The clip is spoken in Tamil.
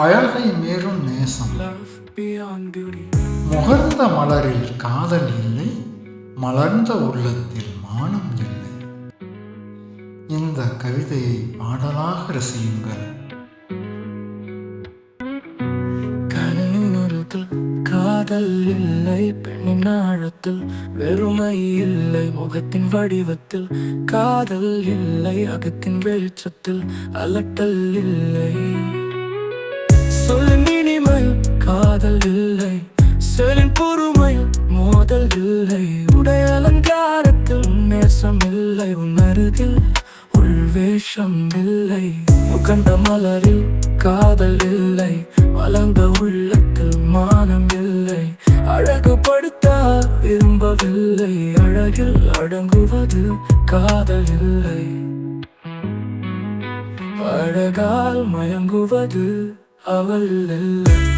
அழகை மேலும் நேசம். முகர்ந்த மலரில் காதல் இல்லை மலர்ந்த உள்ளத்தில் மானம் இல்லை. இந்த கவிதையை பாடலாக ரசியுங்கள். காதல் இல்லை பெண்ணின் ஆழத்தில் வெறுமை இல்லை. முகத்தின் வடிவத்தில் காதல் இல்லை அகத்தின் வெளிச்சத்தில் அலட்டல் இல்லை. காதல் இல்லை. செலின் பொறுமையில் மோதல் இல்லை. உடை அலங்காரத்தில் நேசம் இல்லை. உன் உள்வேஷம் இல்லை. முகண்ட மலரில் காதல் இல்லை. வளர்ந்த உள்ளத்தில் மானம் இல்லை. அழகுபடுத்த விரும்பவில்லை. அழகில் அடங்குவது காதல் இல்லை. அழகால் மயங்குவது அவள் இல்லை.